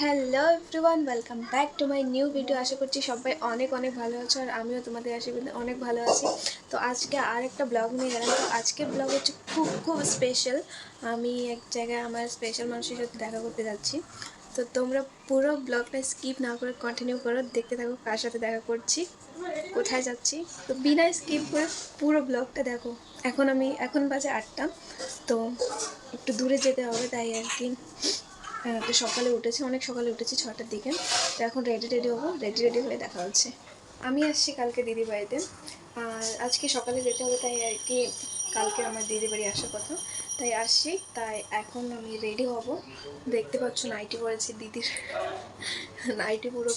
Hello everyone welcome back to my new video আশা করছি সবাই অনেক অনেক ভালো আছো আর আমিও তোমাদের আশীর্বাদে অনেক ভালো আছি। তো আজকে আর একটা ব্লগ নিয়ে গেলাম তো আজকের ব্লগ হচ্ছে খুব খুব স্পেশাল আমি এক জায়গায় আমার স্পেশাল মানুষের সাথে দেখা করতে যাচ্ছি। তো তোমরা পুরো ব্লগটা স্কিপ না করে কন্টিনিউ করো, দেখতে থাকো কার সাথে দেখা করছি, কোথায় যাচ্ছি। তো বিনা স্কিপ করে পুরো ব্লগটা দেখো। এখন আমি, এখন বাজে আটটা। তো একটু দূরে যেতে হবে তাই আর কি। তো সকালে উঠেছি, অনেক সকালে উঠেছি ছটার দিকে। তো এখন রেডি রেডি হব রেডি রেডি হয়ে দেখা হচ্ছে। আমি আসছি কালকে দিদি বাড়িতে। আর আজকে সকালে যেতে হবে তাই আর কি, কালকে আমার দিদি বাড়ি আসার কথা। তাই আসছি, তাই এখন আমি রেডি হব। দেখতে পাচ্ছ নাইটি পরেছি দিদির। নাইটি পুরো,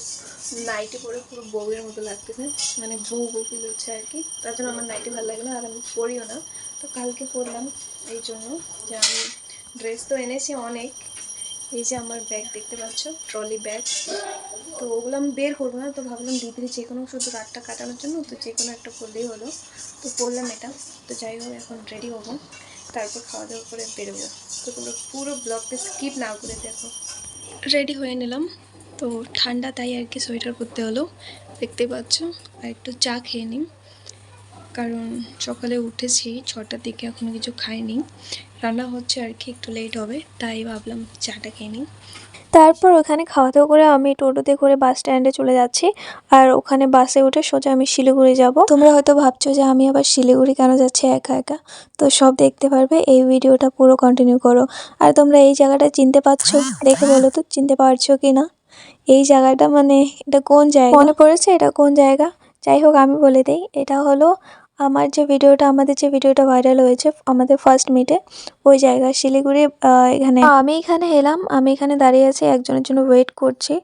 নাইটি পরে পুরো বউয়ের মতো লাগতেছে। মানে বউ বউ ফিল হচ্ছে আর কি। তার জন্য আমার নাইটি ভালো লাগে না, আর আমি পরিও না। তো কালকে পরলাম, এই জন্য যে আমি ড্রেস তো এনেছি অনেক। এই যে আমার ব্যাগ দেখতে পাচ্ছ ট্রলি ব্যাগ তো ওগুলো আমি বের করব না, তো ভাবলাম দিদির যে কোনো শুধু রাতটা কাটানোর জন্য, তো যে কোনো একটা করলেই হলো। তো পরলাম এটা। তো যাই হোক, এখন রেডি হব। তারপর খাওয়া দাওয়া করে বেরোবো। তো তোমরা পুরো ব্লগটা স্কিপ না করে দেখো। রেডি হয়ে নিলাম। তো ঠান্ডা তাই আর কি সোয়েটার পরতে হলো। দেখতে পাচ্ছ, আর একটু চা খেয়ে নিই। কারণ সকালে উঠেছি, ছটার দিকে এখনও কিছু খাইনি। রান্না হচ্ছে আর কি, একটু লেট হবে, তাই ভাবলাম চাটা খেয়ে নিই। তারপর ওখানে খাওয়া দাওয়া করে আমি টোটোতে করে বাস স্ট্যান্ডে চলে যাচ্ছি, আর ওখানে বাসে উঠে সোজা আমি শিলিগুড়ি যাব। তোমরা হয়তো ভাবছ যে আমি আবার শিলিগুড়ি কেন যাচ্ছি একা একা? তো সব দেখতে পারবে, এই ভিডিওটা পুরো কন্টিনিউ করো। আর তোমরা এই জায়গাটা চিনতে পারছ, দেখে বলো তো, চিনতে পারছ কি না এই জায়গাটা মানে এটা কোন জায়গা? মনে পড়েছে এটা কোন জায়গা? যাই হোক, আমি বলে দিই, এটা হলো আমার যে ভিডিওটা, আমাদের যে ভিডিওটা ভাইরাল হয়েছে, আমাদের ফার্স্ট মিটে ওই জায়গা, শিলিগুড়ি এখানে। আমি এখানে এলাম, আমি এখানে দাঁড়িয়ে আছি, একজনের জন্য ওয়েট করছি।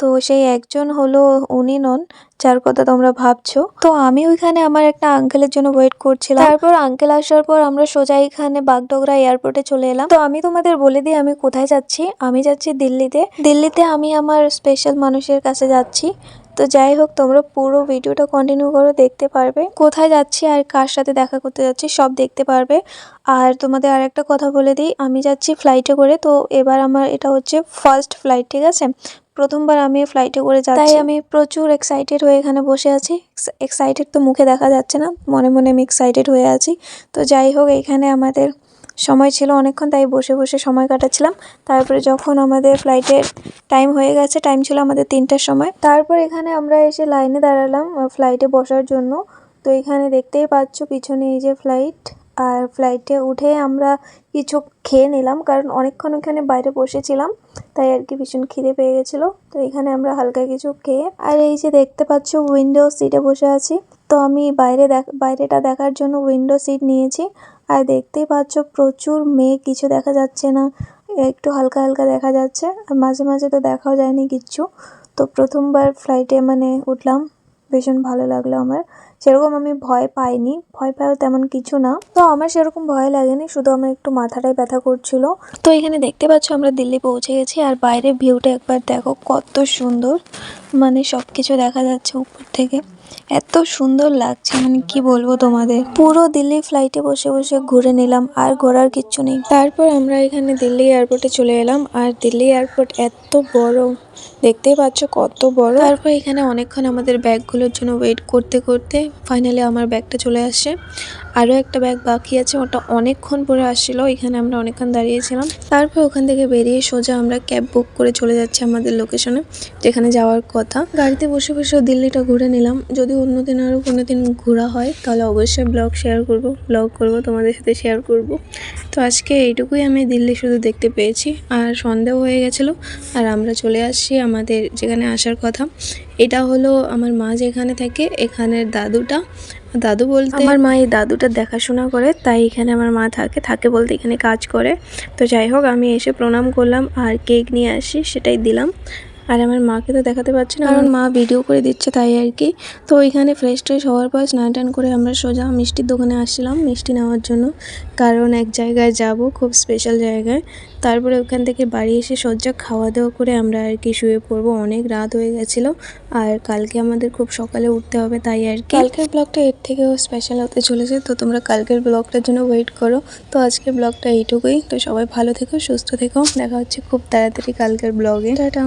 তো সেই একজন হলো, উনি নন, যার কথা তোমরা ভাবছ। তো আমি ওইখানে আমার একটা আঙ্কেলের জন্য ওয়েট করছিলাম। তারপর আঙ্কেল আসার পর আমরা সোজা এখানে বাগডোগরা এয়ারপোর্টে চলে এলাম। তো আমি তোমাদের বলে দিই, আমি কোথায় যাচ্ছি? আমি যাচ্ছি দিল্লিতে। দিল্লিতে আমি আমার স্পেশাল মানুষের কাছে যাচ্ছি। তো যাই হোক, তোমরা পুরো ভিডিওটা কন্টিনিউ করে, দেখতে পারবে। কোথায় যাচ্ছি আর কার সাথে দেখা করতে যাচ্ছি, সব দেখতে পারবে। আর তোমাদের আর একটা কথা বলে দিই, আমি যাচ্ছি ফ্লাইটে করে, তো এবার আমার এটা হচ্ছে ফার্স্ট ফ্লাইট ঠিক আছে? প্রথমবার আমি ফ্লাইটে করে যাচ্ছি। তাই আমি প্রচুর এক্সাইটেড হয়ে এখানে বসে আছি। এক্সাইটেড তো মুখে দেখা যাচ্ছে না, মনে মনে আমি এক্সাইটেড হয়ে আছি। তো যাই হোক, এখানে আমাদের সময় ছিল অনেকক্ষণ, তাই বসে বসে সময় কাটাচ্ছিলাম। তারপরে যখন আমাদের ফ্লাইটের টাইম হয়ে গেছে টাইম ছিল আমাদের তিনটার সময়। তারপর এখানে আমরা এসে লাইনে দাঁড়ালাম ফ্লাইটে বসার জন্য। তো এখানে দেখতেই পাচ্ছ পিছনে এই যে ফ্লাইট আর ফ্লাইটে উঠে আমরা কিছু খেয়ে নিলাম, কারণ অনেকক্ষণ ওখানে বাইরে বসেছিলাম, তাই আর কি ভীষণ খিদে পেয়ে গেছিল। তো এখানে আমরা হালকা কিছু খেয়ে, আর এই যে দেখতে পাচ্ছ উইন্ডো সিটে বসে আছি। তো আমি বাইরে দেখ, বাইরেটা দেখার জন্য উইন্ডো সিট নিয়েছি। আর দেখতেই পাচ্ছ প্রচুর মেঘ, কিছু দেখা যাচ্ছে না। একটু হালকা হালকা দেখা যাচ্ছে। আর মাঝে মাঝে তো দেখাও যায়নি কিচ্ছু তো প্রথমবার ফ্লাইটে মানে উঠলাম। ভীষণ ভালো লাগল আমার। সেরকম আমি ভয় পাইনি। ভয় পাওয়া তেমন কিছু না। তো আমার সেরকম ভয় লাগেনি। শুধু আমার একটু মাথাটাই ব্যথা করছিল। তো এখানে দেখতে পাচ্ছ আমরা দিল্লি পৌঁছে গেছি। আর বাইরের ভিউটা একবার দেখো কত সুন্দর। মানে সব কিছু দেখা যাচ্ছে উপর থেকে। এত সুন্দর লাগছে মানে কি বলব তোমাদের? পুরো দিল্লি ফ্লাইটে বসে বসে ঘুরে নিলাম, আর ঘোরার কিচ্ছু নেই। তারপর আমরা এখানে দিল্লি এয়ারপোর্টে চলে এলাম, আর দিল্লি এয়ারপোর্ট এত বড়, দেখতেই পাচ্ছ কত বড়। তারপর এখানে অনেকক্ষণ আমাদের ব্যাগগুলোর জন্য ওয়েট করতে করতে ফাইনালি আমার ব্যাগটা চলে আসছে আরও একটা ব্যাগ বাকি আছে, ওটা অনেকক্ষণ পরে আসছিল, এখানে আমরা অনেকক্ষণ দাঁড়িয়েছিলাম। তারপর ওখান থেকে বেরিয়ে সোজা আমরা ক্যাব বুক করে চলে যাচ্ছি আমাদের লোকেশনে যেখানে যাওয়ার কথা। গাড়িতে বসে বসে দিল্লিটা ঘুরে নিলাম। যদি অন্যদিন আরও কোনো দিন ঘোরা হয়, তাহলে অবশ্যই ব্লগ শেয়ার করব ব্লগ করব, তোমাদের সাথে শেয়ার করব। তো আজকে এইটুকুই আমি দিল্লি শুধু দেখতে পেয়েছি, আর সন্দেহ হয়ে গেছিল, আর আমরা চলে আসছি আমাদের যেখানে আসার কথা। এটা হলো আমার মা যেখানে থাকে, এখানের দাদুটা। দাদু বলতে আমার মা এই দাদুটা দেখাশোনা করে, তাই এখানে আমার মা থাকে থাকে বলতে এখানে কাজ করে। তো যাই হোক, আমি এসে প্রণাম করলাম, আর কেক নিয়ে আসি, সেটাই দিলাম। আর আমার মাকে তো দেখাতে পারছি না কারণ মা ভিডিও করে দিচ্ছে তাই আর কি। তো ওইখানে ফ্রেশ ট্রেশ হওয়ার পর স্নান টান করে আমরা সোজা মিষ্টির দোকানে আসছিলাম মিষ্টি নেওয়ার জন্য। কারণ এক জায়গায় যাব খুব স্পেশাল জায়গায়। তারপরে ওখান থেকে বাড়ি এসে সজ্জা খাওয়া দাওয়া করে আমরা আর কি শুয়ে পড়ব। অনেক রাত হয়ে গেছিল আর কালকে আমাদের খুব সকালে উঠতে হবে তাই আর কি। কালকের ব্লগটা এর থেকেও স্পেশাল হতে চলেছে তো তোমরা কালকের ব্লগটার জন্য ওয়েট করো। তো আজকের ব্লগটা এইটুকুই। তো সবাই ভালো থেকো সুস্থ থেকো। দেখা হচ্ছে খুব তাড়াতাড়ি কালকের ব্লগে টাটা।